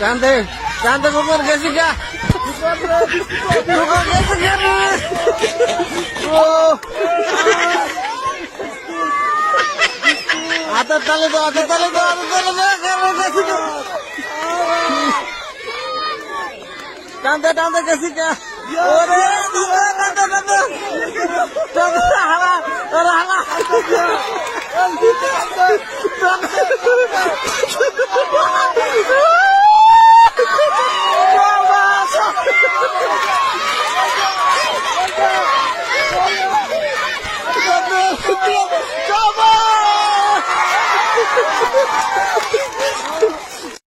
কান্দে কান্দে কোকর গেছি গা কোকর গেছি গা ও হাতের তালে দাও হাতের তালে দাও হাতের তালে দাও গেছি গা কান্দে কান্দে গেছি গা ওরে Come on!